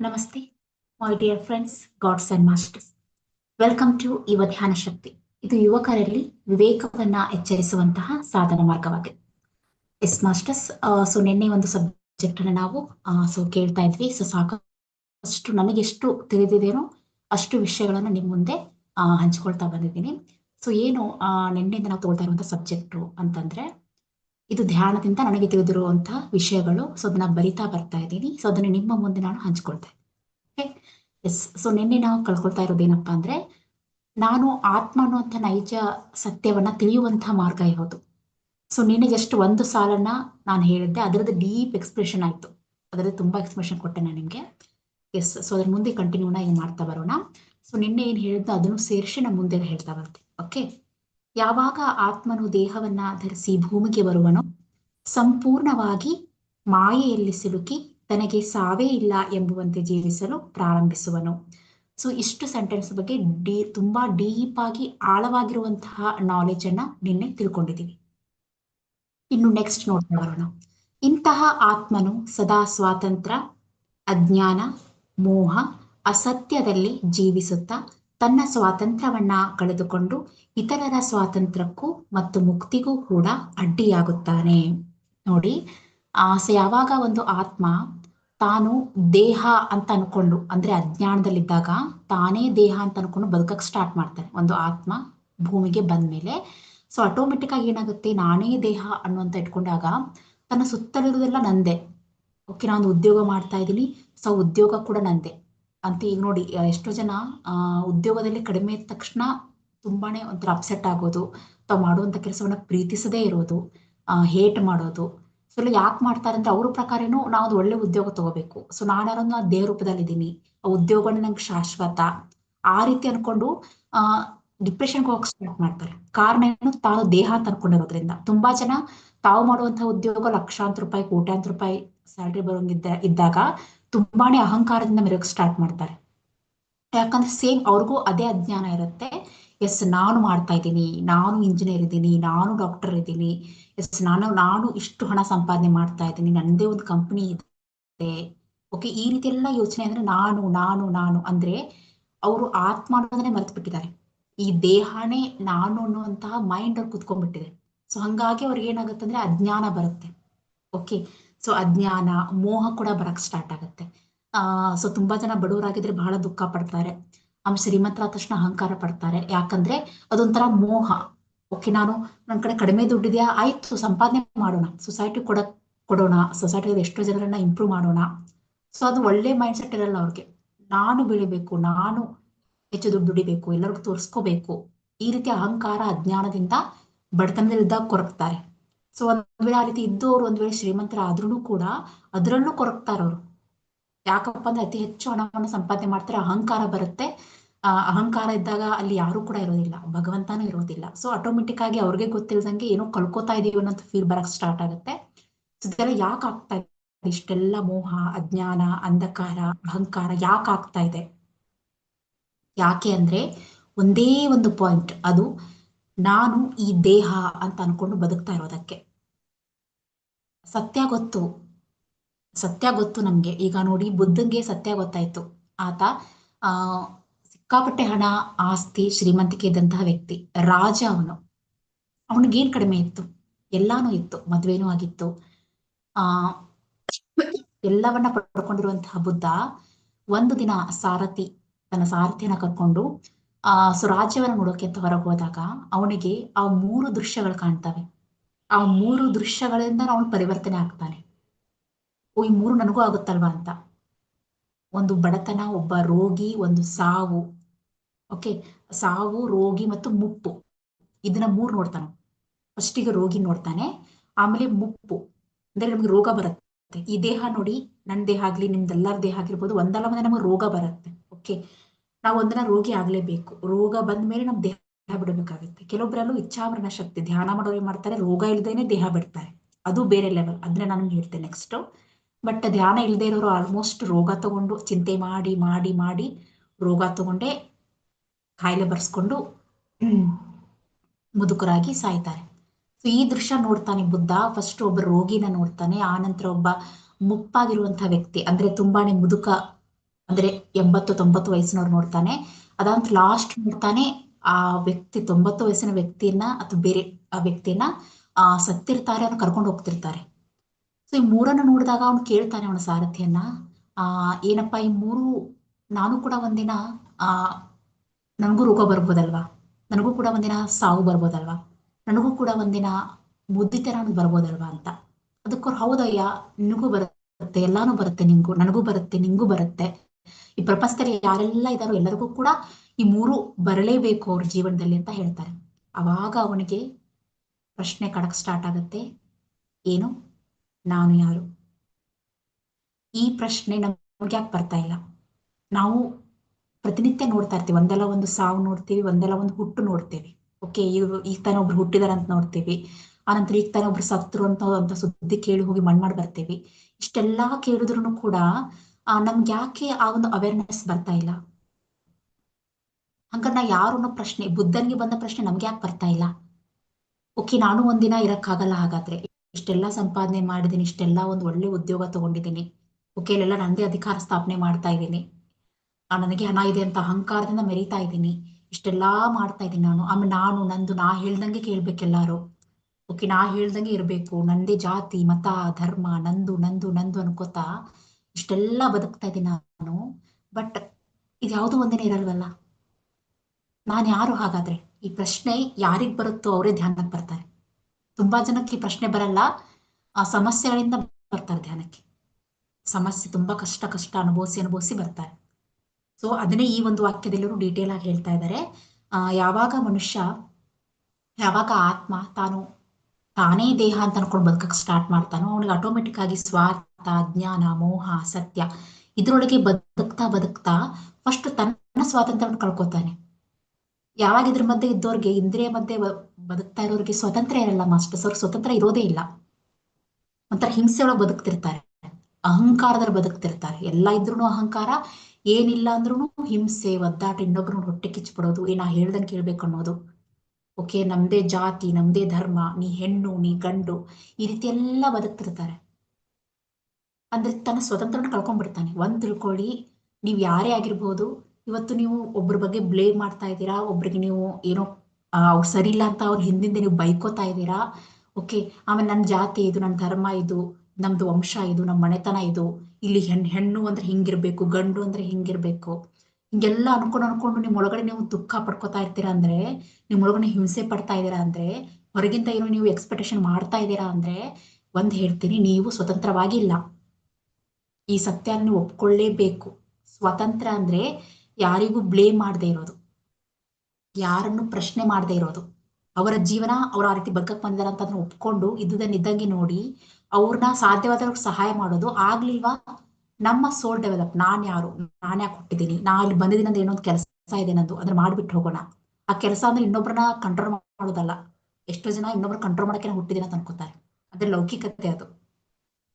ನಮಸ್ತೆ my dear friends gods and masters welcome to Yuva Dhyana Shakti ಇದು ಯುವಕರಲ್ಲಿ ವಿವೇಕವನ್ನ ಎಚ್ಚರಿಸುವಂತಹ ಸಾಧನ ಮಾರ್ಗವಾಗಿದೆ. ಎಸ್ ಮಾಸ್ಟರ್ಸ್ ಸೊ ನಿನ್ನೆ ಒಂದು ಸಬ್ಜೆಕ್ಟ್ ಅನ್ನ ನಾವು ಸೊ ಕೇಳ್ತಾ ಇದ್ವಿ. ಸೊ ಸಾಕಷ್ಟು ನನಗೆ ಎಷ್ಟು ತಿಳಿದಿದೇನೋ ಅಷ್ಟು ವಿಷಯಗಳನ್ನು ನಿಮ್ಮ ಮುಂದೆ ಹಂಚ್ಕೊಳ್ತಾ ಬಂದಿದ್ದೀನಿ. ಸೊ ಏನು ನಿನ್ನೆಯಿಂದ ನಾವು ತಗೊಳ್ತಾ ಇರುವಂತಹ ಸಬ್ಜೆಕ್ಟು ಅಂತಂದ್ರೆ ಇದು ಧ್ಯಾನದಿಂದ ನನಗೆ ತಿಳಿದಿರುವಂತಹ ವಿಷಯಗಳು. ಸೊ ಅದನ್ನ ಬರಿತಾ ಬರ್ತಾ ಇದ್ದೀನಿ. ಸೊ ಅದನ್ನ ನಿಮ್ಮ ಮುಂದೆ ನಾನು ಹಂಚ್ಕೊಳ್ತಾ. ಇದ್ದೀನಿ ಎಸ್ ಸೊ ನಿನ್ನೆ ನಾವು ಕಳ್ಕೊಳ್ತಾ ಇರೋದೇನಪ್ಪಾ ಅಂದ್ರೆ, ನಾನು ಆತ್ಮ ಅನ್ನುವಂಥ ನೈಜ ಸತ್ಯವನ್ನ ತಿಳಿಯುವಂತಹ ಮಾರ್ಗ ಇರೋದು ಸೊ ನಿನ್ನೆ ಜಸ್ಟ್ ಒಂದು ಸಾಲನ್ನ ನಾನು ಹೇಳಿದ್ದೆ. ಅದರದ್ದು ಡೀಪ್ ಎಕ್ಸ್ಪ್ರೆಷನ್ ಆಯ್ತು. ಅದರದ್ದು ತುಂಬಾ ಎಕ್ಸ್ಪ್ರೆಷನ್ ಕೊಟ್ಟೆ ನಾನು ನಿಮ್ಗೆ. ಎಸ್ ಸೊ ಅದ್ರ ಮುಂದೆ ಕಂಟಿನ್ಯೂನ ಏನ್ ಮಾಡ್ತಾ ಬರೋಣ. ಸೊ ನಿನ್ನೆ ಏನ್ ಹೇಳಿದ್ದು ಅದನ್ನು ಸೇರಿಸಿ ನಾನು ಮುಂದೆ ಹೇಳ್ತಾ ಬರ್ತೀನಿ. ಓಕೆ ಯಾವಾಗ ಆತ್ಮನು ದೇಹವನ್ನ ಧರಿಸಿ ಭೂಮಿಗೆ ಬರುವನೋ, ಸಂಪೂರ್ಣವಾಗಿ ಮಾಯೆಯಲ್ಲಿ ಸಿಲುಕಿ ತನಗೆ ಸಾವೇ ಇಲ್ಲ ಎಂಬುವಂತೆ ಜೀವಿಸಲು ಪ್ರಾರಂಭಿಸುವನು. ಸೊ ಇಷ್ಟು ಸೆಂಟೆನ್ಸ್ ಬಗ್ಗೆ ಡೀ, ತುಂಬಾ ಡೀಪ್ ಆಗಿ ಆಳವಾಗಿರುವಂತಹ ನಾಲೆಜ್ ಅನ್ನ ನಿನ್ನೆ ತಿಳ್ಕೊಂಡಿದ್ದೀವಿ ಇನ್ನು ನೆಕ್ಸ್ಟ್ ನೋಡ್ತಾ ಬರೋಣ. ಇಂತಹ ಆತ್ಮನು ಸದಾ ಸ್ವಾತಂತ್ರ್ಯ ಅಜ್ಞಾನ, ಮೋಹ, ಅಸತ್ಯದಲ್ಲಿ ಜೀವಿಸುತ್ತಾ ತನ್ನ ಸ್ವಾತಂತ್ರ್ಯವನ್ನ ಕಳೆದುಕೊಂಡು ಇತರರ ಸ್ವಾತಂತ್ರ್ಯಕ್ಕೂ ಮತ್ತು ಮುಕ್ತಿಗೂ ಕೂಡ ಅಡ್ಡಿಯಾಗುತ್ತಾನೆ. ನೋಡಿ ಆ ಯಾವಾಗ ಒಂದು ಆತ್ಮ ತಾನು ದೇಹ ಅಂತ ಅನ್ಕೊಂಡು, ಅಂದ್ರೆ ಅಜ್ಞಾನದಲ್ಲಿದ್ದಾಗ ತಾನೇ ದೇಹ ಅಂತ ಅನ್ಕೊಂಡು ಬದುಕಕ್ ಸ್ಟಾರ್ಟ್ ಮಾಡ್ತಾನೆ. ಒಂದು ಆತ್ಮ ಭೂಮಿಗೆ ಬಂದ್ಮೇಲೆ. ಸೊ ಆಟೋಮೆಟಿಕ್ ಆಗಿ ಏನಾಗುತ್ತೆ? ನಾನೇ ದೇಹ ಅನ್ನುವಂತ ಇಟ್ಕೊಂಡಾಗ ತನ್ನ ಸುತ್ತಲಿರೋದೆಲ್ಲ ನಂದೆ. ಓಕೆ, ನಾನು ಉದ್ಯೋಗ ಮಾಡ್ತಾ ಇದ್ದೀನಿ, ಸೊ ಉದ್ಯೋಗ ಕೂಡ ನಂದೆ. ಅಂತ ಈಗ ನೋಡಿ ಎಷ್ಟೋ ಜನ ಉದ್ಯೋಗದಲ್ಲಿ ಕಡಿಮೆ ಇದ್ದ ತಕ್ಷಣ ತುಂಬಾನೇ ಒಂಥರ ಅಪ್ಸೆಟ್ ಆಗೋದು, ತಾವು ಮಾಡುವಂತ ಕೆಲಸವನ್ನ ಪ್ರೀತಿಸದೇ ಇರೋದು ಹೇಟ್ ಮಾಡೋದು. ಸೊ ಯಾಕೆ ಮಾಡ್ತಾರೆ ಅಂದ್ರೆ ಅವ್ರ ಪ್ರಕಾರನು ನಾವು ಒಂದು ಒಳ್ಳೆ ಉದ್ಯೋಗ ತಗೋಬೇಕು. ಸೊ ನಾನು ನಾ ದೇಹ ರೂಪದಲ್ಲಿದ್ದೀನಿ, ಆ ಉದ್ಯೋಗನೇ ನಂಗೆ ಶಾಶ್ವತ. ಆ ರೀತಿ ಅನ್ಕೊಂಡು, ಆ ಡಿಪ್ರೆಷನ್ಗೆ ಹೋಗಕ್ ಸ್ಟಾರ್ಟ್ ಮಾಡ್ತಾರೆ. ಕಾರಣ ಏನು? ತಾವು ದೇಹ ಅಂತ ಅನ್ಕೊಂಡಿರೋದ್ರಿಂದ. ತುಂಬಾ ಜನ ತಾವು ಮಾಡುವಂತಹ ಉದ್ಯೋಗ ಲಕ್ಷಾಂತರ ರೂಪಾಯಿ, ಕೋಟ್ಯಾಂತರ ರೂಪಾಯಿ ಸ್ಯಾಲ್ರಿ ಬರೋಂಗಿದ್ದ, ಇದ್ದಾಗ ತುಂಬಾನೇ ಅಹಂಕಾರದಿಂದ ಮೆರಗಕ್ ಸ್ಟಾರ್ಟ್ ಮಾಡ್ತಾರೆ. ಯಾಕಂದ್ರೆ ಸೇಮ್ ಅವ್ರಿಗೂ ಅದೇ ಅಜ್ಞಾನ ಇರುತ್ತೆ. ಎಸ್, ನಾನು ಮಾಡ್ತಾ ಇದ್ದೀನಿ, ನಾನು ಇಂಜಿನಿಯರ್ ಇದ್ದೀನಿ, ನಾನು ಡಾಕ್ಟರ್ ಇದ್ದೀನಿ. ಎಸ್, ನಾನು ನಾನು ಇಷ್ಟು ಹಣ ಸಂಪಾದನೆ ಮಾಡ್ತಾ ಇದ್ದೀನಿ ನನ್ನದೇ ಒಂದು ಕಂಪನಿ ಇದೆ. ಓಕೆ ಈ ರೀತಿ ಎಲ್ಲ ಯೋಚನೆ ಅಂದ್ರೆ ನಾನು ನಾನು ನಾನು ಅಂದ್ರೆ ಅವರು ಆತ್ಮ ಅನ್ನೋದನ್ನೇ ಮರೆತು ಬಿಟ್ಟಿದ್ದಾರೆ. ಈ ದೇಹನೇ ನಾನು ಅನ್ನುವಂತಹ ಮೈಂಡ್ ಅವ್ರು ಕುತ್ಕೊಂಡ್ಬಿಟ್ಟಿದೆ. ಸೊ ಹಂಗಾಗಿ ಅವ್ರಿಗೆ ಏನಾಗುತ್ತೆ ಅಂದ್ರೆ ಅಜ್ಞಾನ ಬರುತ್ತೆ. ಓಕೆ ಸೊ ಅಜ್ಞಾನ, ಮೋಹ ಕೂಡ ಬರಕ್ ಸ್ಟಾರ್ಟ್ ಆಗುತ್ತೆ. ಆ ಸೊ ತುಂಬಾ ಜನ ಬಡವರಾಗಿದ್ರೆ ಬಹಳ ದುಃಖ ಪಡ್ತಾರೆ. ಆಮೇಲೆ ಶ್ರೀಮಂತರ ತಕ್ಷಣ ಅಹಂಕಾರ ಪಡ್ತಾರೆ. ಯಾಕಂದ್ರೆ ಅದೊಂಥರ ಮೋಹ. ಓಕೆ, ನಾನು ನನ್ನ ಕಡೆ ಕಡಿಮೆ ದುಡ್ಡಿದೆಯಾ ಆಯ್ತು, ಸಂಪಾದನೆ ಮಾಡೋಣ. ಸೊಸೈಟಿ ಕೊಡ, ಕೊಡೋಣ. ಸೊಸೈಟಿಯಲ್ಲಿ ಎಷ್ಟೋ ಜನರನ್ನ ಇಂಪ್ರೂವ್ ಮಾಡೋಣ. ಸೊ ಅದು ಒಳ್ಳೆ ಮೈಂಡ್ ಸೆಟ್ ಇರಲ್ಲ ಅವ್ರಿಗೆ. ನಾನು ಬೆಳಿಬೇಕು, ನಾನು ಹೆಚ್ಚು ದುಡ್ಡು ದುಡಿಬೇಕು, ಎಲ್ಲರಿಗೂ ತೋರಿಸ್ಕೋಬೇಕು. ಈ ರೀತಿ ಅಹಂಕಾರ, ಅಜ್ಞಾನದಿಂದ ಬಡತನದಲ್ಲಿದ್ದಾಗ ಕೊರಗ್ತಾರೆ. ಸೊ ಒಂದ್ ವೇಳೆ ಆ ರೀತಿ ಇದ್ದವ್ರು ಒಂದ್ ವೇಳೆ ಶ್ರೀಮಂತರಾದ್ರೂ ಕೂಡ ಅದ್ರಲ್ಲೂ ಕೊರಗ್ತಾರ ಅವ್ರು. ಯಾಕಪ್ಪ ಅಂದ್ರೆ ಅತಿ ಹೆಚ್ಚು ಹಣವನ್ನು ಸಂಪಾದನೆ ಮಾಡ್ತಾರೆ, ಅಹಂಕಾರ ಬರುತ್ತೆ. ಆ, ಅಹಂಕಾರ ಇದ್ದಾಗ ಅಲ್ಲಿ ಯಾರು ಕೂಡ ಇರೋದಿಲ್ಲ, ಭಗವಂತನೂ ಇರೋದಿಲ್ಲ. ಸೊ ಆಟೋಮೆಟಿಕ್ ಆಗಿ ಅವ್ರಿಗೆ ಗೊತ್ತಿಲ್ದಂಗೆ ಏನೋ ಕಳ್ಕೊತಾ ಇದೀವಿ ಅನ್ನೋ ಫೀಲ್ ಬರಕ್ ಸ್ಟಾರ್ಟ್ ಆಗುತ್ತೆ. ಇದೆಲ್ಲ ಯಾಕೆ ಆಗ್ತಾ ಇದೆ? ಇಷ್ಟೆಲ್ಲ ಮೋಹ, ಅಜ್ಞಾನ, ಅಂಧಕಾರ, ಅಹಂಕಾರ ಯಾಕೆ ಆಗ್ತಾ ಇದೆ? ಯಾಕೆ ಅಂದ್ರೆ ಒಂದೇ ಒಂದು ಪಾಯಿಂಟ್ ಅದು ನಾನು ಈ ದೇಹ ಅಂತ ಅನ್ಕೊಂಡು ಬದುಕ್ತಾ ಇರೋದಕ್ಕೆ. ಸತ್ಯ ಗೊತ್ತು. ಸತ್ಯ ಗೊತ್ತು ನಮ್ಗೆ. ಈಗ ನೋಡಿ ಬುದ್ಧಂಗೆ ಸತ್ಯ ಗೊತ್ತಾಯ್ತು. ಆತ, ಆ, ಸಿಕ್ಕಾಪಟ್ಟೆ ಹಣ, ಆಸ್ತಿ ಶ್ರೀಮಂತಿಕೆ ಇದ್ದಂತಹ ವ್ಯಕ್ತಿ, ರಾಜ ಅವನು. ಅವನಿಗೇನ್ ಕಡಿಮೆ ಇತ್ತು? ಎಲ್ಲಾನು ಇತ್ತು. ಮದ್ವೆನೂ ಆಗಿತ್ತು. ಆ, ಎಲ್ಲವನ್ನ ಪಡ್ಕೊಂಡಿರುವಂತಹ ಬುದ್ಧ ಒಂದು ದಿನ ಸಾರಥಿ ತನ್ನ ಸಾರಥಿಯನ್ನ ಕರ್ಕೊಂಡು ಆ, ಸೊ ರಾಜ್ಯವನ್ನ ನೋಡೋಕೆ ಅಂತ ಹೊರಗೆ ಹೋದಾಗ ಅವನಿಗೆ ಆ ಮೂರು ದೃಶ್ಯಗಳು ಕಾಣ್ತವೆ. ಆ ಮೂರು ದೃಶ್ಯಗಳಿಂದ ಅವನು ಪರಿವರ್ತನೆ ಆಗ್ತಾನೆ. ಓ, ಈ ಮೂರು ನನಗೂ ಆಗುತ್ತಲ್ವಾ ಅಂತ. ಒಂದು ಬಡತನ, ಒಬ್ಬ ರೋಗಿ, ಒಂದು ಸಾವು. ಓಕೆ? ಸಾವು, ರೋಗಿ ಮತ್ತು ಮುಪ್ಪು. ಇದನ್ನ ಮೂರು ನೋಡ್ತಾನೆ. ಫಸ್ಟಿಗೆ ರೋಗಿ ನೋಡ್ತಾನೆ, ಆಮೇಲೆ ಮುಪ್ಪು. ಅಂದ್ರೆ ನಮ್ಗೆ ರೋಗ ಬರುತ್ತೆ. ಈ ದೇಹ ನೋಡಿ ನನ್ನ ದೇಹ ಆಗ್ಲಿ, ನಿಮ್ದೆಲ್ಲರ ದೇಹ ಆಗಿರ್ಬೋದು, ಒಂದಲ್ಲ ಒಂದೇ ನಮಗೆ ರೋಗ ಬರುತ್ತೆ. ಓಕೆ? ನಾವು ಒಂದಿನ ರೋಗಿ ಆಗ್ಲೇಬೇಕು. ರೋಗ ಬಂದ ಮೇಲೆ ನಮ್ ದೇಹ ಬಿಡಬೇಕಾಗುತ್ತೆ. ಕೆಲವೊಬ್ಬರಲ್ಲೂ ಇಚ್ಛಾಮರಣ ಶಕ್ತಿ, ಧ್ಯಾನ ಮಾಡೋರು ಮಾಡ್ತಾರೆ, ರೋಗ ಇಲ್ದೇನೆ ದೇಹ ಬಿಡ್ತಾರೆ. ಅದು ಬೇರೆ ಲೆವೆಲ್ ಅಂದ್ರೆ ನಾನು ಹೇಳ್ತೇನೆ ನೆಕ್ಸ್ಟ್ ಬಟ್ ಧ್ಯಾನ ಇಲ್ಲದೆ ಇರೋರು ಆಲ್ಮೋಸ್ಟ್ ರೋಗ ತಗೊಂಡು ಚಿಂತೆ ಮಾಡಿ ಮಾಡಿ ಮಾಡಿ ರೋಗ ತಗೊಂಡೇ ಕಾಯಿಲೆ ಬರ್ಸ್ಕೊಂಡು ಮುದುಕರಾಗಿ ಸಾಯ್ತಾರೆ. ಸೊ ಈ ದೃಶ್ಯ ನೋಡ್ತಾನೆ ಬುದ್ಧ. ಫಸ್ಟ್ ಒಬ್ಬ ರೋಗಿನ ನೋಡ್ತಾನೆ. ಆನಂತರ ಒಬ್ಬ ಮುಪ್ಪಾಗಿರುವಂತಹ ವ್ಯಕ್ತಿ. ಅಂದ್ರೆ ತುಂಬಾನೇ ಮುದುಕ ಅಂದ್ರೆ ಎಂಬತ್ತು, ತೊಂಬತ್ತು ವಯಸ್ಸಿನವ್ರು ನೋಡ್ತಾನೆ. ಅದಂತ ಲಾಸ್ಟ್ ನೋಡ್ತಾನೆ ಆ ವ್ಯಕ್ತಿ, ತೊಂಬತ್ತು ವಯಸ್ಸಿನ ವ್ಯಕ್ತಿಯನ್ನ ಅಥವಾ ಬೇರೆ ಆ ವ್ಯಕ್ತಿಯನ್ನ ಆ ಸತ್ತಿರ್ತಾರೆ ಅವ್ನು ಕರ್ಕೊಂಡು ಹೋಗ್ತಿರ್ತಾರೆ. ಸೊ ಈ ಮೂರನ್ನ ನೋಡಿದಾಗ ಅವನು ಕೇಳ್ತಾನೆ ಅವನ ಸಾರಥಿಯನ್ನ, ಆ, ಏನಪ್ಪಾ ಈ ಮೂರು? ನಾನು ಕೂಡ ಒಂದಿನ, ಆ, ನನಗೂ ರೋಗ ಬರ್ಬೋದಲ್ವಾ? ನನಗೂ ಕೂಡ ಒಂದಿನ ಸಾವು ಬರ್ಬೋದಲ್ವಾ? ನನಗೂ ಕೂಡ ಒಂದಿನ ಮುದ್ದಿತರ ಬರ್ಬೋದಲ್ವಾ? ಅಂತ. ಅದಕ್ಕೋರ್, ಹೌದಯ್ಯ, ನಿನಗೂ ಬರುತ್ತೆ, ಎಲ್ಲಾನು ಬರುತ್ತೆ ನಿಂಗು, ನನಗೂ ಬರುತ್ತೆ, ನಿಂಗೂ ಬರುತ್ತೆ. ಈ ಪ್ರಪಂಚದಲ್ಲಿ ಯಾರೆಲ್ಲ ಇದಾರೋ ಎಲ್ಲರಿಗೂ ಕೂಡ ಈ ಮೂರು ಬರಲೇಬೇಕು ಅವ್ರ ಜೀವನದಲ್ಲಿ ಅಂತ ಹೇಳ್ತಾರೆ. ಅವಾಗ ಅವನಿಗೆ ಪ್ರಶ್ನೆ ಕಡಕ್ ಸ್ಟಾರ್ಟ್ ಆಗುತ್ತೆ. ಏನು? ನಾನು ಯಾರು? ಈ ಪ್ರಶ್ನೆ ನಮ್ಗೆ ಯಾಕೆ ಬರ್ತಾ ಇಲ್ಲ? ನಾವು ಪ್ರತಿನಿತ್ಯ ನೋಡ್ತಾ ಇರ್ತೀವಿ. ಒಂದಲ್ಲ ಒಂದು ಸಾವು ನೋಡ್ತೀವಿ, ಒಂದಲ್ಲ ಒಂದು ಹುಟ್ಟು ನೋಡ್ತೀವಿ. ಓಕೆ ಈಗ ಈಗ ತಾನೇ ಒಬ್ರು ಹುಟ್ಟಿದಾರಂತ ನೋಡ್ತೀವಿ. ಆನಂತರ ಈಗ ತಾನೇ ಒಬ್ರು ಸತ್ರು ಅಂತ ಅಂತ ಸುದ್ದಿ ಕೇಳಿ ಹೋಗಿ ಮಣ್ಣು ಮಾಡಿ ಬರ್ತೀವಿ. ಇಷ್ಟೆಲ್ಲಾ ಕೇಳಿದ್ರು ಕೂಡ ನಮ್ಗೆ ಯಾಕೆ ಆ ಒಂದು ಅವೇರ್ನೆಸ್ ಬರ್ತಾ ಇಲ್ಲ? ಹಂಗ ನಾ ಯಾರು ಪ್ರಶ್ನೆ, ಬುದ್ಧನಿಗೆ ಬಂದ ಪ್ರಶ್ನೆ ನಮ್ಗೆ ಯಾಕೆ ಬರ್ತಾ ಇಲ್ಲ? ಓಕೆ, ನಾನು ಒಂದಿನ ಇರಕ್ಕಾಗಲ್ಲ ಹಾಗಾದ್ರೆ. ಇಷ್ಟೆಲ್ಲಾ ಸಂಪಾದನೆ ಮಾಡಿದೀನಿ, ಇಷ್ಟೆಲ್ಲಾ ಒಂದು ಒಳ್ಳೆ ಉದ್ಯೋಗ ತಗೊಂಡಿದ್ದೀನಿ ಓಕೆ, ಇಲ್ಲೆಲ್ಲ ನಂದೇ ಅಧಿಕಾರ ಸ್ಥಾಪನೆ ಮಾಡ್ತಾ ಇದ್ದೀನಿ. ನನಗೆ ಹಣ ಇದೆ ಅಂತ ಅಹಂಕಾರದಿಂದ ಮೆರೀತಾ ಇದ್ದೀನಿ. ಇಷ್ಟೆಲ್ಲಾ ಮಾಡ್ತಾ ಇದ್ದೀನಿ ನಾನು. ಆಮೇಲೆ ನಾನು, ನಂದು, ನಾ ಹೇಳ್ದಂಗೆ ಕೇಳ್ಬೇಕೆಲ್ಲಾರು. ಓಕೆ, ನಾ ಹೇಳ್ದಂಗೆ ಇರ್ಬೇಕು. ನಂದೇ ಜಾತಿ, ಮತ, ಧರ್ಮ, ನಂದು ನಂದು ನಂದು ಅನ್ಕೋತಾ ಇಷ್ಟೆಲ್ಲ ಬದುಕ್ತಾ ಇದ್ದೀನಿ ನಾನು. ಬಟ್ ಇದ್ಯಾವುದೋ ಒಂದೇನೆ ಇರಲ್ವಲ್ಲ. ನಾನು ಯಾರು ಹಾಗಾದ್ರೆ? ಈ ಪ್ರಶ್ನೆ ಯಾರಿಗ್ ಬರುತ್ತೋ ಅವರೇ ಧ್ಯಾನಕ್ಕೆ ಬರ್ತಾರೆ. ತುಂಬಾ ಜನಕ್ಕೆ ಈ ಪ್ರಶ್ನೆ ಬರಲ್ಲ. ಆ ಸಮಸ್ಯೆಗಳಿಂದ ಬರ್ತಾರೆ ಧ್ಯಾನಕ್ಕೆ. ಸಮಸ್ಯೆ ತುಂಬಾ ಕಷ್ಟ ಕಷ್ಟ ಅನುಭವಿಸಿ ಅನುಭವಿಸಿ ಬರ್ತಾರೆ. ಸೊ ಅದನ್ನೇ ಈ ಒಂದು ವಾಕ್ಯದಲ್ಲೂ ಡೀಟೇಲ್ ಆಗಿ ಹೇಳ್ತಾ ಇದ್ದಾರೆ. ಯಾವಾಗ ಮನುಷ್ಯ, ಯಾವಾಗ ಆತ್ಮ ತಾನು ತಾನೇ ದೇಹ ಅಂತ ಅನ್ಕೊಂಡು ಬದುಕಕ್ಕೆ ಸ್ಟಾರ್ಟ್ ಮಾಡ್ತಾನೋ, ಅವನಿಗೆ ಆಟೋಮೆಟಿಕ್ ಆಗಿ ಸ್ವಾರ್ಥ, ಜ್ಞಾನ, ಮೋಹ, ಸತ್ಯ ಇದ್ರೊಳಗೆ ಬದುಕ್ತಾ ಬದುಕ್ತಾ ಫಸ್ಟ್ ತನ್ನ ಸ್ವಾತಂತ್ರ್ಯವನ್ನು ಕಳ್ಕೊತಾನೆ. ಯಾವಾಗ ಇದ್ರ ಮಧ್ಯೆ ಇದ್ದವ್ರಿಗೆ ಇಂದ್ರಿಯ ಮಧ್ಯೆ ಬದುಕ್ತಾ ಇರೋರಿಗೆ ಸ್ವತಂತ್ರ ಇರಲ್ಲ ಮಾಸ್ಟರ್ಸ್ ಅವ್ರಿಗೆ ಸ್ವತಂತ್ರ ಇರೋದೇ ಇಲ್ಲ. ಒಂಥರ ಹಿಂಸೆ ಒಳಗೆ ಬದುಕ್ತಿರ್ತಾರೆ ಅಹಂಕಾರದಲ್ಲಿ ಬದುಕ್ತಿರ್ತಾರೆ ಎಲ್ಲ ಇದ್ರು ಅಹಂಕಾರ, ಏನಿಲ್ಲ ಅಂದ್ರೂ ಹಿಂಸೆ, ಒದ್ದಾಟ ಇನ್ನೊಬ್ರು ಹೊಟ್ಟೆ ಕಿಚ್ಚಿಬಿಡೋದು ಏ ನಾ ಹೇಳ್ದಂಗೆ ಕೇಳ್ಬೇಕು ಅನ್ನೋದು. ಓಕೆ, ನಮ್ದೇ ಜಾತಿ, ನಮ್ದೇ ಧರ್ಮ, ನೀ ಹೆಣ್ಣು, ನೀ ಗಂಡು, ಈ ರೀತಿ ಎಲ್ಲ ಬದುಕ್ತಿರ್ತಾರೆ. ಅಂದ್ರೆ ತನ್ನ ಸ್ವತಂತ್ರನ ಕಳ್ಕೊಂಡ್ಬಿಡ್ತಾನೆ. ಒಂದ್ ತಿಳ್ಕೊಳ್ಳಿ, ನೀವ್ ಯಾರೇ ಆಗಿರ್ಬೋದು, ಇವತ್ತು ನೀವು ಒಬ್ಬರ ಬಗ್ಗೆ ಬ್ಲೇಮ್ ಮಾಡ್ತಾ ಇದ್ದೀರಾ, ಒಬ್ರಿಗೆ ನೀವು ಏನೋ ಅವ್ರು ಸರಿ ಇಲ್ಲ ಅಂತ ಅವ್ರ ಹಿಂದಿಂದ ನೀವು ಬೈಕೋತಾ ಇದ್ದೀರಾ, ಓಕೆ, ಆಮೇಲೆ ನನ್ನ ಜಾತಿ ಇದು ನನ್ನ ಧರ್ಮ ಇದು, ನಮ್ದು ವಂಶ ಇದು ನಮ್ಮ ಮನೆತನ ಇದು, ಇಲ್ಲಿ ಹೆಣ್, ಹೆಣ್ಣು ಅಂದ್ರೆ ಹಿಂಗಿರ್ಬೇಕು, ಗಂಡು ಅಂದ್ರೆ ಹಿಂಗಿರ್ಬೇಕು ಹಿಂಗೆಲ್ಲ ಅನ್ಕೊಂಡು ಅನ್ಕೊಂಡು ನಿಮ್ ಒಳಗಡೆ ನೀವು ದುಃಖ ಪಡ್ಕೋತಾ ಇರ್ತೀರಾ ಅಂದ್ರೆ, ನಿಮ್ ಒಳಗಡೆ ಹಿಂಸೆ ಪಡ್ತಾ ಇದ್ದೀರಾ ಅಂದ್ರೆ ಹೊರಗಿಂತ ಏನೋ ನೀವು ಎಕ್ಸ್ಪೆಕ್ಟೇಷನ್ ಮಾಡ್ತಾ ಇದ್ದೀರಾ ಅಂದ್ರೆ, ಒಂದ್ ಹೇಳ್ತೀನಿ, ನೀವು ಸ್ವತಂತ್ರವಾಗಿಲ್ಲ ಈ ಸತ್ಯ ನೀವು ಒಪ್ಕೊಳ್ಳೇಬೇಕು. ಸ್ವತಂತ್ರ ಅಂದ್ರೆ ಯಾರಿಗೂ ಬ್ಲೇಮ್ ಮಾಡದೇ ಇರೋದು. ಯಾರನ್ನು ಪ್ರಶ್ನೆ ಮಾಡದೇ ಇರೋದು. ಅವರ ಜೀವನ ಅವ್ರ ಆ ರೀತಿ ಬಗ್ಗಕ್ ಬಂದಿದಾರೆ ಅಂತ ಅದನ್ನ ಒಪ್ಕೊಂಡು ಇದ್ದದನ್ನ ಇದ್ದಂಗೆ ನೋಡಿ ಅವ್ರನ್ನ ಸಾಧ್ಯವಾದವ್ರಿಗೆ ಸಹಾಯ ಮಾಡೋದು ಆಗ್ಲಿಲ್ವಾ? ನಮ್ಮ ಸೋಲ್ ಡೆವಲಪ್ ನಾನ್ ಯಾರು? ನಾನು ಯಾಕೆ ಹುಟ್ಟಿದ್ದೀನಿ? ನಾ ಇಲ್ಲಿ ಬಂದಿದ್ದೀನಿ ಅಂದ್ರೆ ಏನೊಂದು ಕೆಲಸ ಇದೆ ನಂದು ಅದ್ರ ಮಾಡ್ಬಿಟ್ಟು ಹೋಗೋಣ. ಆ ಕೆಲಸ ಅಂದ್ರೆ ಇನ್ನೊಬ್ರನ್ನ ಕಂಟ್ರೋಲ್ ಮಾಡೋದಲ್ಲ. ಎಷ್ಟೋ ಜನ ಇನ್ನೊಬ್ರು ಕಂಟ್ರೋಲ್ ಮಾಡಕ್ಕೆ ಹುಟ್ಟಿದ್ದೀನಿ ಅಂತ ಅನ್ಕೋತಾರೆ. ಅದ್ರ ಲೌಕಿಕತೆ ಅದು.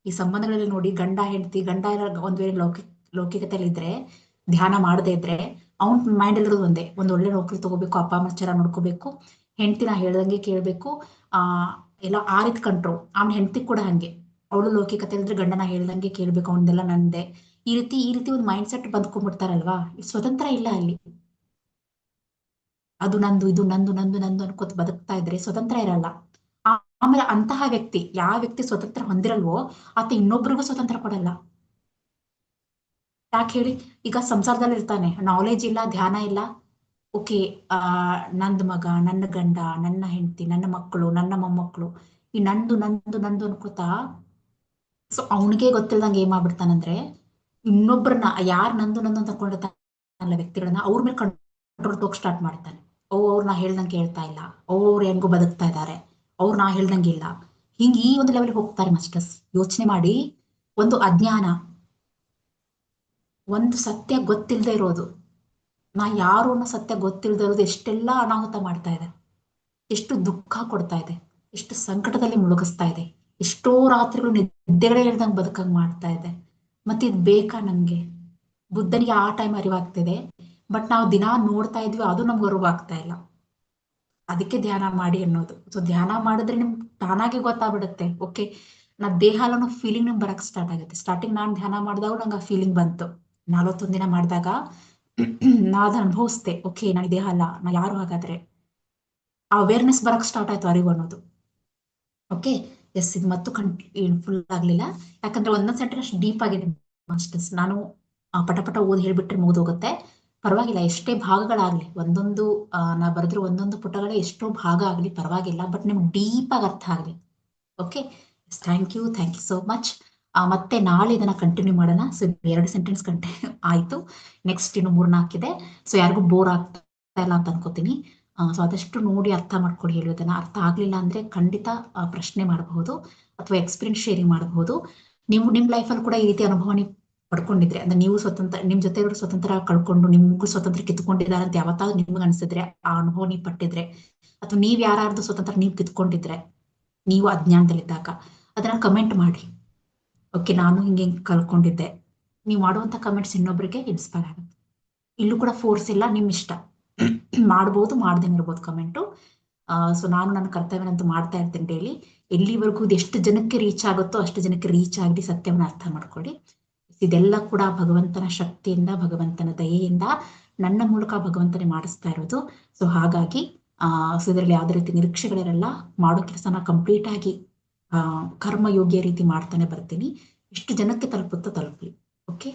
ಈ ಸಂಬಂಧಗಳಲ್ಲಿ ನೋಡಿ ಗಂಡ, ಹೆಂಡತಿ, ಗಂಡ ಒಂದ್ ವೇಳೆ ಲೌಕಿಕ, ಲೌಕಿಕತೆಯಲ್ಲಿ ಇದ್ರೆ, ಧ್ಯಾನ ಮಾಡದೇ ಇದ್ರೆ, ಅವನ್ ಮೈಂಡ್ ಅಲ್ಲಿರೋದು ಒಂದೇ. ಒಂದ್ ಒಳ್ಳೆ ನೌಕರಿ ತಗೋಬೇಕು, ಅಪ್ಪ, ಅಮ್ಮ ಚೆನ್ನಾಗಿ ನೋಡ್ಕೋಬೇಕು ಹೆಂಡತಿ ನಾ ಹೇಳ್ದಂಗೆ ಕೇಳ್ಬೇಕು, ಆ, ಎಲ್ಲ ಆ ರೀತಿ ಕಂಟ್ರೋಲ್ ಅವ್ನ ಹೆಂಡತಿ ಕೂಡ ಹಂಗೆ. ಅವಳು ಲೌಕಿಕತೆ ಅಂದ್ರೆ ಗಂಡನ ಹೇಳ್ದಂಗೆ ಕೇಳ್ಬೇಕು ಅವನದೆಲ್ಲ ನಂದೆ. ಈ ರೀತಿ ಈ ರೀತಿ ಒಂದು ಮೈಂಡ್ ಸೆಟ್ ಬಂದ್ಕೊಂಡ್ಬಿಡ್ತಾರಲ್ವಾ ಸ್ವತಂತ್ರ ಇಲ್ಲ ಅಲ್ಲಿ. ಅದು ನಂದು, ಇದು ನಂದು ನಂದು ನಂದು ಅನ್ಕೋತ ಬದುಕ್ತಾ ಇದ್ರೆ ಸ್ವತಂತ್ರ ಇರಲ್ಲ. ಆಮೇಲೆ ಅಂತಹ ವ್ಯಕ್ತಿ, ಯಾವ ವ್ಯಕ್ತಿ ಸ್ವತಂತ್ರ ಹೊಂದಿರಲ್ವೋ, ಆತ ಇನ್ನೊಬ್ರಿಗೂ ಸ್ವತಂತ್ರ ಕೊಡಲ್ಲ. ಯಾಕೆ ಹೇಳಿ? ಈಗ ಸಂಸಾರದಲ್ಲಿ ಇರ್ತಾನೆ. ನಾಲೆಜ್ ಇಲ್ಲ, ಧ್ಯಾನ ಇಲ್ಲ. ಓಕೆ, ಆ, ನಂದ್ ಮಗ, ನನ್ನ ಗಂಡ, ನನ್ನ ಹೆಂಡತಿ, ನನ್ನ ಮಕ್ಕಳು, ನನ್ನ ಮೊಮ್ಮಕ್ಕಳು ಈ ನಂದು ನಂದು ನಂದು ಅನ್ಕೋತಾ ಸೊ ಅವನಿಗೆ ಗೊತ್ತಿಲ್ದಂಗೆ ಏನ್ ಮಾಡ್ಬಿಡ್ತಾನಂದ್ರೆ ಇನ್ನೊಬ್ಬರನ್ನ ಯಾರು ನಂದು ನಂದು ಅಂತ ಅನ್ಕೊಂಡಿರ್ತಾನಲ್ಲ ವ್ಯಕ್ತಿಗಳನ್ನ, ಅವ್ರ ಮೇಲೆ ಕಂಟ್ರೋಲ್ ತೋಕ್ ಸ್ಟಾರ್ಟ್ ಮಾಡ್ತಾನೆ. ಓ, ಅವ್ರು ನಾ ಹೇಳ್ದಂಗೆ ಹೇಳ್ತಾ ಇಲ್ಲ. ಓ, ಅವ್ರು ಹೆಂಗೋ ಬದುಕ್ತಾ ಇದ್ದಾರೆ ಅವ್ರು ನಾ ಹೇಳ್ದಂಗೆ ಇಲ್ಲ. ಹಿಂಗ್ ಈ ಒಂದು ಲೆವೆಲ್ ಹೋಗ್ತಾರೆ ಮಾಸ್ಟರ್ಸ್. ಯೋಚನೆ ಮಾಡಿ, ಒಂದು ಅಜ್ಞಾನ, ಒಂದು ಸತ್ಯ ಗೊತ್ತಿಲ್ಲದೆ ಇರೋದು. ನಾ ಯಾರು ಅನ್ನೋ ಸತ್ಯ ಗೊತ್ತಿಲ್ಲದೆ ಇರೋದು, ಎಷ್ಟೆಲ್ಲ ಅನಾಹುತ ಮಾಡ್ತಾ ಇದೆ. ಎಷ್ಟು ದುಃಖ ಕೊಡ್ತಾ ಇದೆ. ಎಷ್ಟು ಸಂಕಟದಲ್ಲಿ ಮುಳುಗಿಸ್ತಾ ಇದೆ. ಎಷ್ಟೋ ರಾತ್ರಿಗಳು ನಿದ್ದೆಗಳೇ ಹೇಳ್ದಂಗೆ ಬದುಕಂಗ್ ಮಾಡ್ತಾ ಇದೆ. ಮತ್ತೆ ಇದು ಬೇಕಾ ನಮ್ಗೆ? ಬುದ್ಧನಿಗೆ ಆ ಟೈಮ್ ಅರಿವಾಗ್ತಿದೆ. ಬಟ್ ನಾವು ದಿನ ನೋಡ್ತಾ ಇದ್ವಿ, ಅದು ನಮ್ಗೆ ಅರಿವಾಗ್ತಾ ಇಲ್ಲ. ಅದಕ್ಕೆ ಧ್ಯಾನ ಮಾಡಿ ಅನ್ನೋದು. ಸೊ ಧ್ಯಾನ ಮಾಡಿದ್ರೆ ನಿಮ್ಗೆ ತಾನಾಗೆ ಗೊತ್ತಾಗ್ಬಿಡುತ್ತೆ. ಓಕೆ ನಾ ದೇಹ ಫೀಲಿಂಗ್ ನಿಮ್ಗೆ ಬರಕ್ ಸ್ಟಾರ್ಟ್ ಆಗುತ್ತೆ. ಸ್ಟಾರ್ಟಿಂಗ್ ನಾನು ಧ್ಯಾನ ಮಾಡಿದಾಗ ನಂಗೆ ಆ ಫೀಲಿಂಗ್ ಬಂತು. ನಲವತ್ತೊಂದು ದಿನ ಮಾಡಿದಾಗ ನಾ ಅದನ್ನ ಅನುಭವಿಸ್ದೆ. ಓಕೆ ನಾನು ದೇಹ ಅಲ್ಲ, ನಾ ಯಾರು ಹಾಗಾದ್ರೆ? ಆ ಅವೇರ್ನೆಸ್ ಬರಕ್ ಸ್ಟಾರ್ಟ್ ಆಯ್ತು ಅರಿವು ಅನ್ನೋದು. ಓಕೆ ಎಸ್ ಇದು ಮತ್ತು ಫುಲ್ ಆಗ್ಲಿಲ್ಲ. ಯಾಕಂದ್ರೆ ಒಂದೊಂದ್ ಸೆಂಟರ್ ಅಷ್ಟು ಡೀಪ್ ಆಗಿದೆ ಮಾಸ್ಟರ್ಸ್ ನಾನು ಪಟಪಟ ಪಟ ಪಟ ಓದಿ ಹೇಳ್ಬಿಟ್ರೆ ಮುಗಿದೋಗುತ್ತೆ. ಪರವಾಗಿಲ್ಲ, ಎಷ್ಟೇ ಭಾಗಗಳಾಗ್ಲಿ, ಒಂದೊಂದು ನಾ ಬರೆದ್ರೆ ಒಂದೊಂದು ಪುಟಗಳೇ ಎಷ್ಟೋ ಭಾಗ ಆಗ್ಲಿ ಪರವಾಗಿಲ್ಲ ಬಟ್ ನಿಮ್ಗೆ ಡೀಪ್ ಆಗಿ ಅರ್ಥ ಆಗ್ಲಿ. Okay thank you thank you so much ಮತ್ತೆ ನಾಳೆ ಇದನ್ನ ಕಂಟಿನ್ಯೂ ಮಾಡೋಣ. ಸೊ ಎರಡು ಸೆಂಟೆನ್ಸ್ ಕಂಟಿನ್ಯೂ ಆಯ್ತು. ನೆಕ್ಸ್ಟ್ ಇನ್ನು ಮೂರ್ನಾಲ್ಕಿದೆ. ಸೊ ಯಾರಿಗೂ ಬೋರ್ ಆಗ್ತಾ ಇಲ್ಲ ಅಂತ ಅನ್ಕೋತೀನಿ. ಸೊ ಅದಷ್ಟು ನೋಡಿ ಅರ್ಥ ಮಾಡ್ಕೊಳ್ಳಿ ಹೇಳೋದನ್ನ ಅರ್ಥ ಆಗ್ಲಿಲ್ಲ ಅಂದ್ರೆ ಖಂಡಿತ ಪ್ರಶ್ನೆ ಮಾಡಬಹುದು ಅಥವಾ ಎಕ್ಸ್ಪೀರಿಯನ್ಸ್ ಶೇರಿಂಗ್ ಮಾಡಬಹುದು. ನೀವು ನಿಮ್ ಲೈಫಲ್ಲಿ ಕೂಡ ಈ ರೀತಿ ಅನುಭವ ಪಡ್ಕೊಂಡಿದ್ರೆ, ಅಂದ್ರೆ ನೀವು ಸ್ವತಂತ್ರ, ನಿಮ್ ಜೊತೆ ಸ್ವತಂತ್ರ ಕಳ್ಕೊಂಡು, ನಿಮ್ಗೂ ಸ್ವತಂತ್ರ ಕಿತ್ಕೊಂಡಿದ್ದಾರೆ ಅಂತ ಯಾವತ್ತಾದ್ರೂ ನಿಮ್ಗೆ ಅನ್ಸಿದ್ರೆ ಆ ಅನುಭವ ನೀವು ಪಟ್ಟಿದ್ರೆ, ಅಥವಾ ನೀವ್ ಯಾರಾರದು ಸ್ವತಂತ್ರ ನೀವು ಕಿತ್ಕೊಂಡಿದ್ರೆ, ನೀವು ಅಜ್ಞಾನದಲ್ಲಿದ್ದಾಗ ಅದನ್ನ ಕಮೆಂಟ್ ಮಾಡಿ. ಓಕೆ ನಾನು ಹಿಂಗೆ ಹಿಂಗೆ ಕಳ್ಕೊಂಡಿದ್ದೆ ನೀವು ಮಾಡುವಂತ ಕಮೆಂಟ್ಸ್ ಇನ್ನೊಬ್ರಿಗೆ ಇನ್ಸ್ಪೈರ್ ಆಗುತ್ತೆ. ಇಲ್ಲೂ ಕೂಡ ಫೋರ್ಸ್ ಇಲ್ಲ, ನಿಮ್ ಇಷ್ಟ. ಮಾಡ್ಬೋದು, ಮಾಡ್ದೇನೆ ಇರ್ಬೋದು ಕಮೆಂಟು ಸೊ ನಾನು ನನ್ನ ಕರ್ತವ್ಯನಂತ ಮಾಡ್ತಾ ಇರ್ತೇನೆ ಡೈಲಿ ಎಲ್ಲಿವರೆಗೂ ಎಷ್ಟು ಜನಕ್ಕೆ ರೀಚ್ ಆಗುತ್ತೋ ಅಷ್ಟು ಜನಕ್ಕೆ ರೀಚ್ ಆಗಲಿ ಸತ್ಯವನ್ನು ಅರ್ಥ ಮಾಡ್ಕೊಳ್ಳಿ. ಇದೆಲ್ಲ ಕೂಡ ಭಗವಂತನ ಶಕ್ತಿಯಿಂದ, ಭಗವಂತನ ದಯೆಯಿಂದ ನನ್ನ ಮೂಲಕ ಭಗವಂತನೇ ಮಾಡಿಸ್ತಾ ಇರೋದು. ಸೊ ಹಾಗಾಗಿ, ಆ ಸೊ ಇದರಲ್ಲಿ ಯಾವುದೇ ರೀತಿ ನಿರೀಕ್ಷೆಗಳಿರಲ್ಲ, ಮಾಡೋ ಕೆಲಸನ ಕಂಪ್ಲೀಟ್ ಆಗಿ ಕರ್ಮಯೋಗ್ಯ ರೀತಿ ಮಾಡ್ತಾನೆ ಬರ್ತೀನಿ. ಎಷ್ಟು ಜನಕ್ಕೆ ತಲುಪುತ್ತೋ ತಲುಪಲಿ.